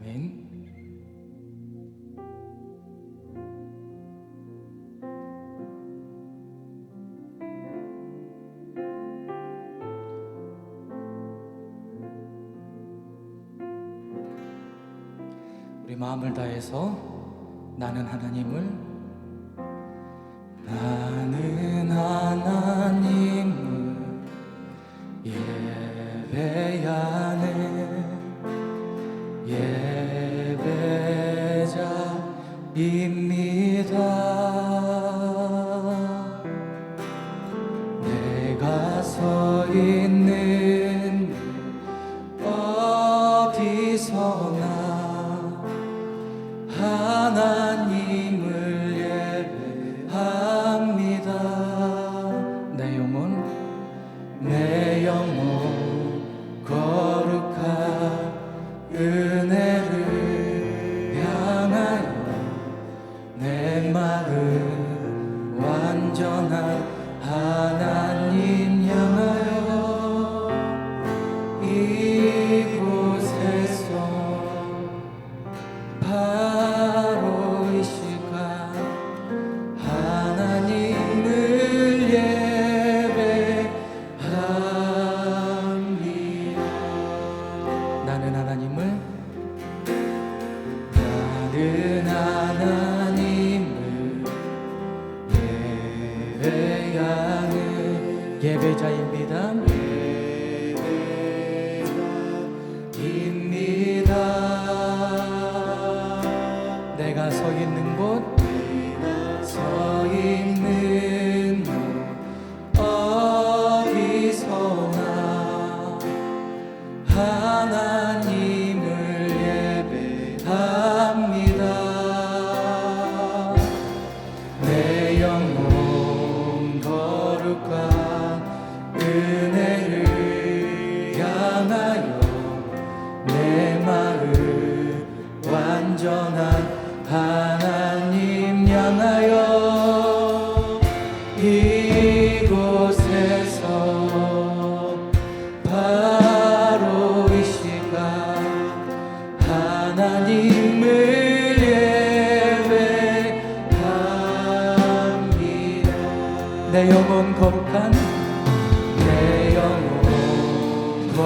아멘. 우리 마음을 다해서 나는 하나님을 Він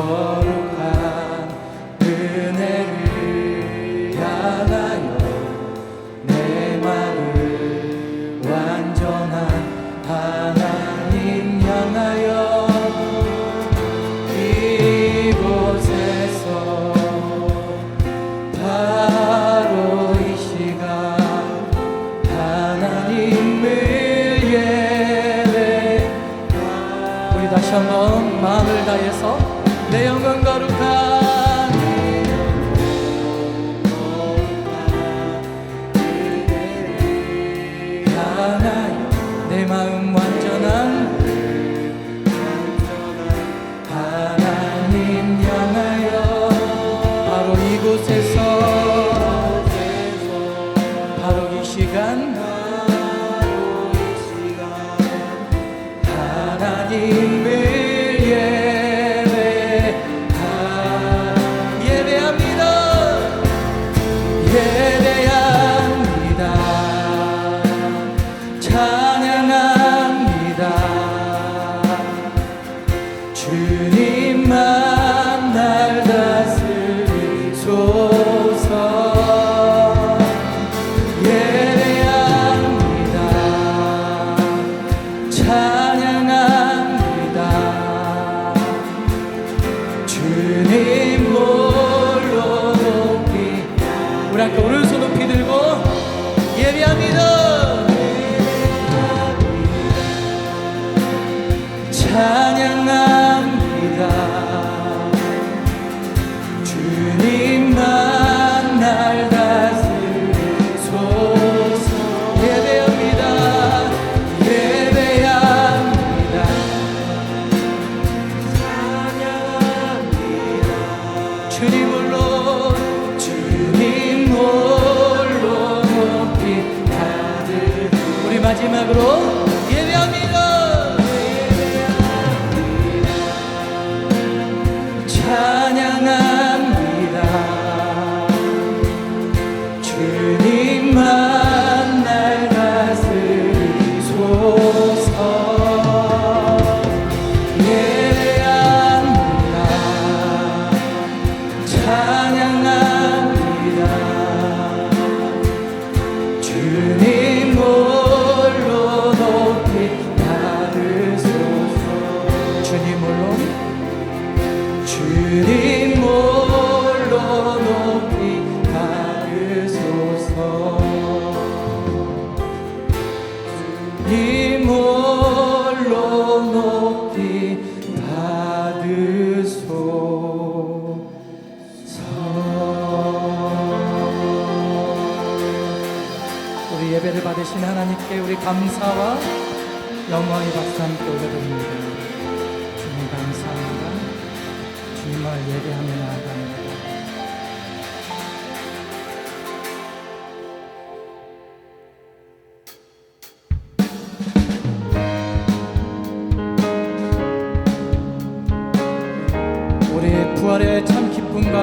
봐.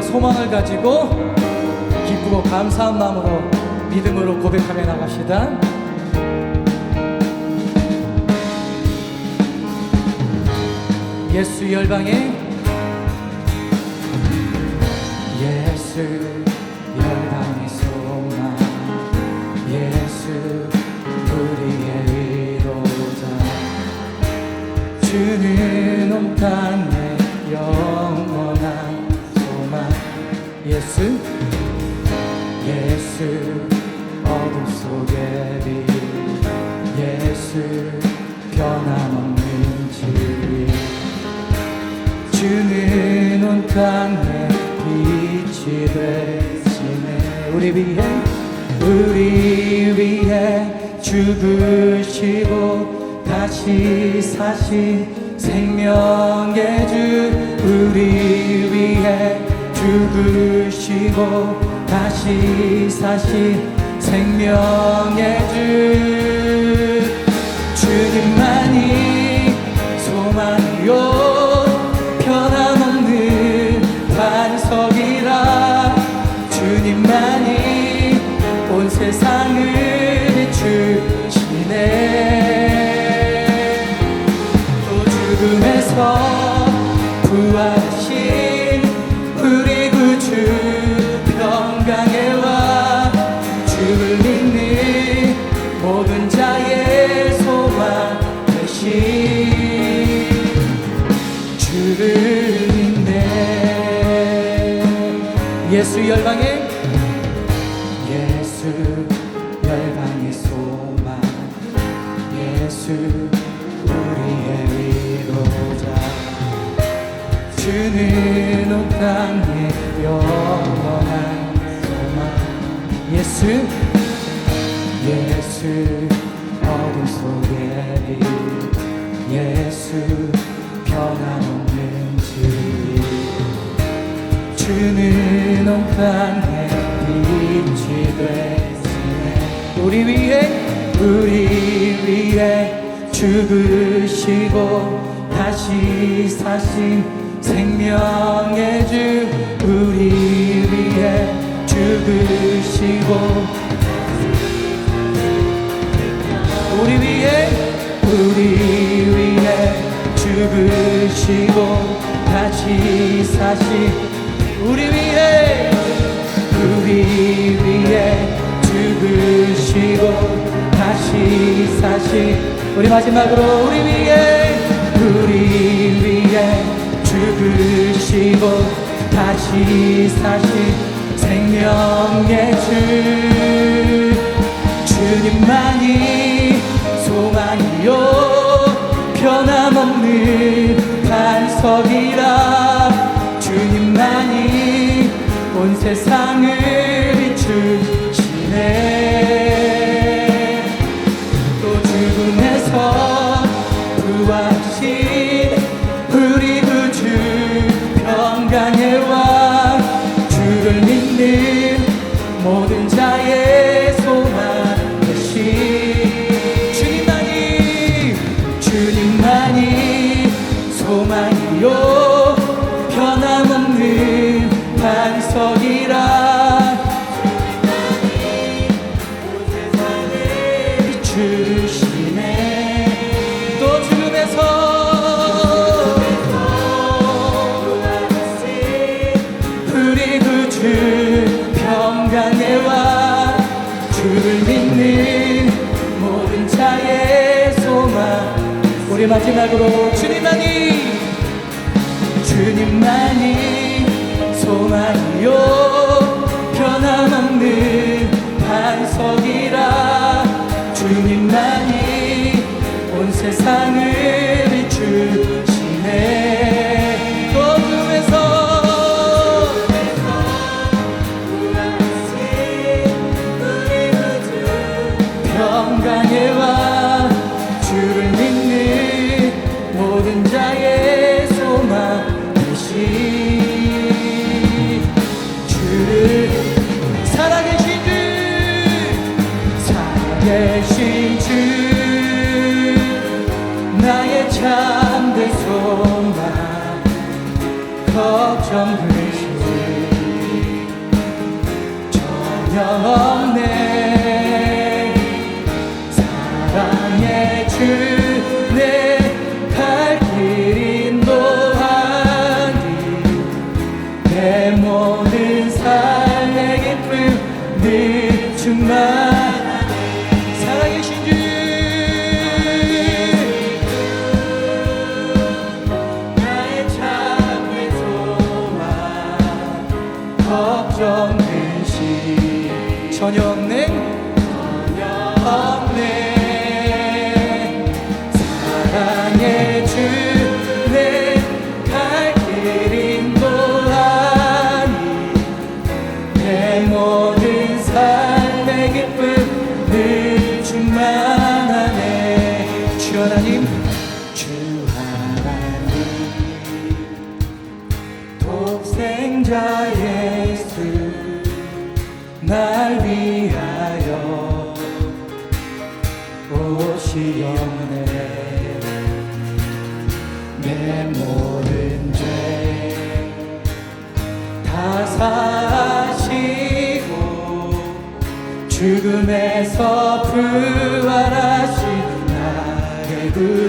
소망을 가지고 기쁘고 감사한 마음으로 믿음으로 고백하며 나갑시다. 예수 열방에 예수 열방의 소망 예수 우리의 위로자 주는 온 땅에 영원한 예수 예수 어둠 속의 빛 예수 변함없는 진리 주는 온 땅에 빛이 되시네 우리 위해 우리 위해 죽으시고 다시 사신 생명의 주 우리 위해 죽으시고 다시 사신 생명의 주 예수 열방에 예수 열방의 소망 예수 우리의 위로자 주는 온 땅에 영원한 소망 예수 예수 어둠 속의 빛 예수 변함없는 진리 주는 온 땅에 빛이 되시네. 우리 위해 우리 위해 죽으시고 다시 사신 생명의 주 우리 위해 죽으시고. 우리 위해 우리 위해 죽으시고 다시 사시 우리 위해 우리 위해 죽으시고 다시 사시. 우리 마지막으로 우리 위해 우리 위해 죽으시고 다시 사시. 생명의 주 주님만이 소망이요. 변함없는 마지막으로 주님만이 주님만이 소망이요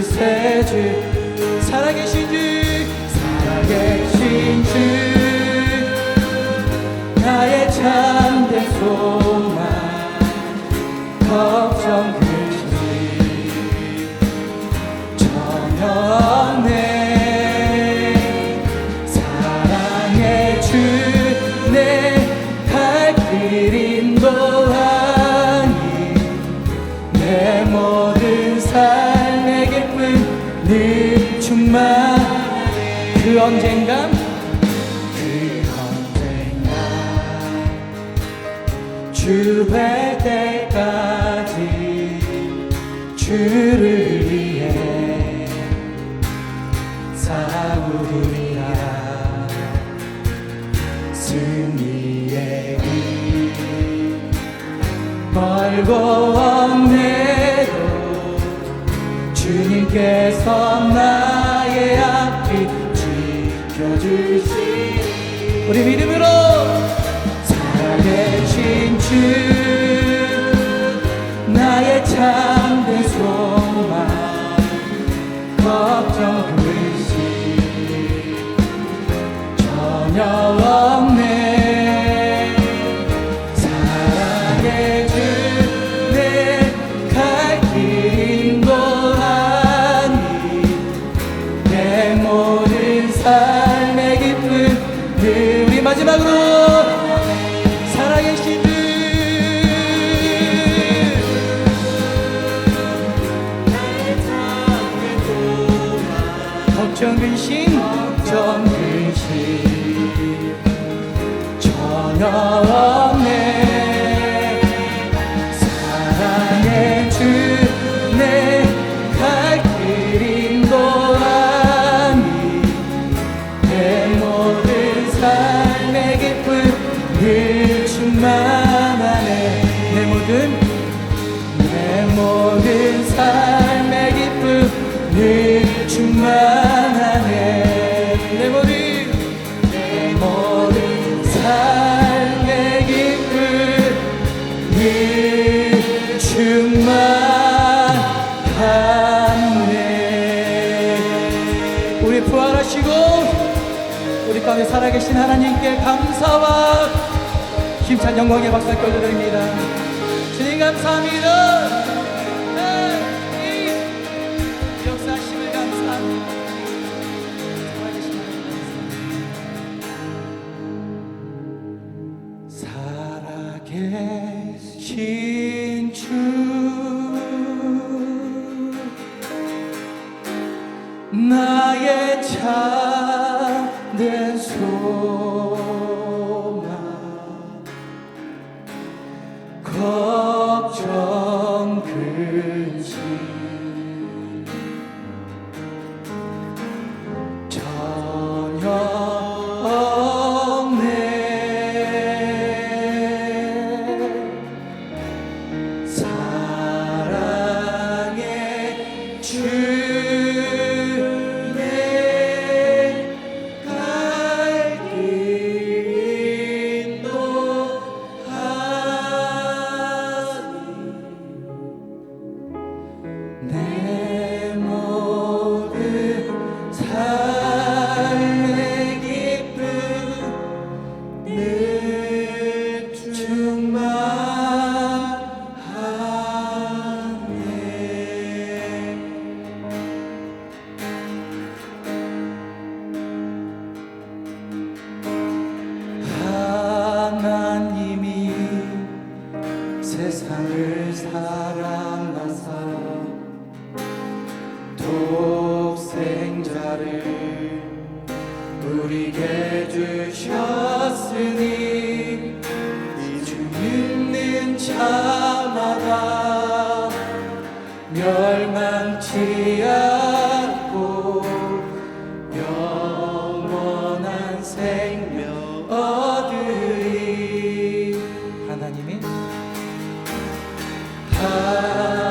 세주. 살아계신 주 살아계신 주. 나의 참된 소망 걱정 언젠간? 그 언젠간 주회 때까지 주를 위해 싸우리라 승리의 길 멀고 없네도 주님께서 나 우리 믿음으로 살아계신 주 나의 참된 소망 걱정 의식 전혀 감사와. 힘찬 영광의 박수 끌어드립니다. 주님 감사합니다.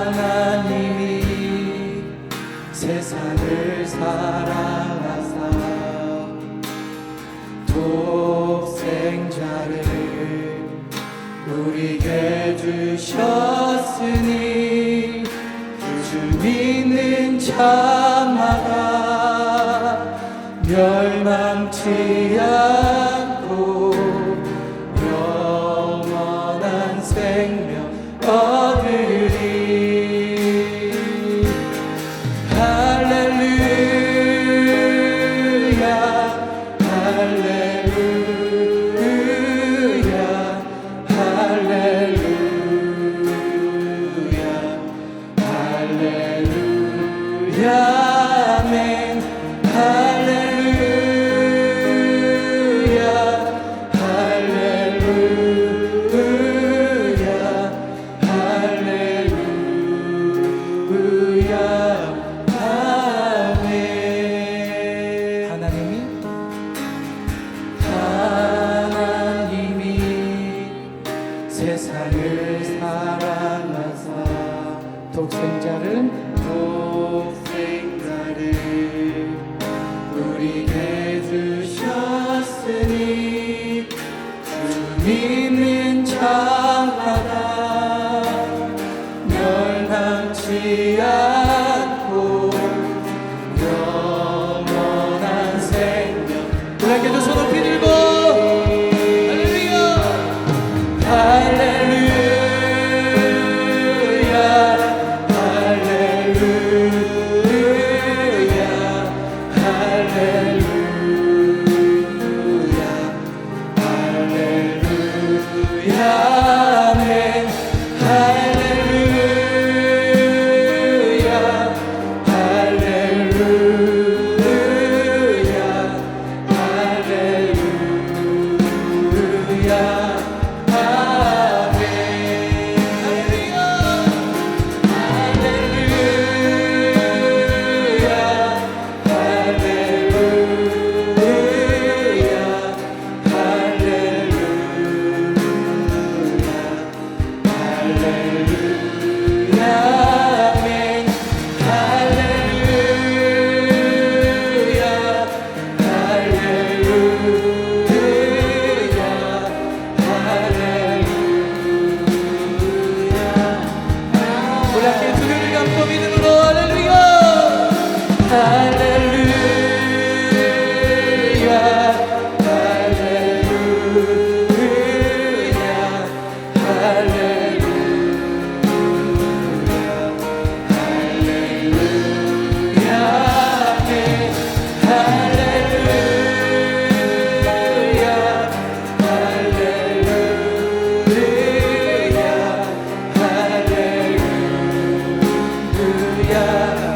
하나님이 세상을 사랑하사 독생자를 우리에게 주셨으니 주 믿는 자마다 멸망치 않 yer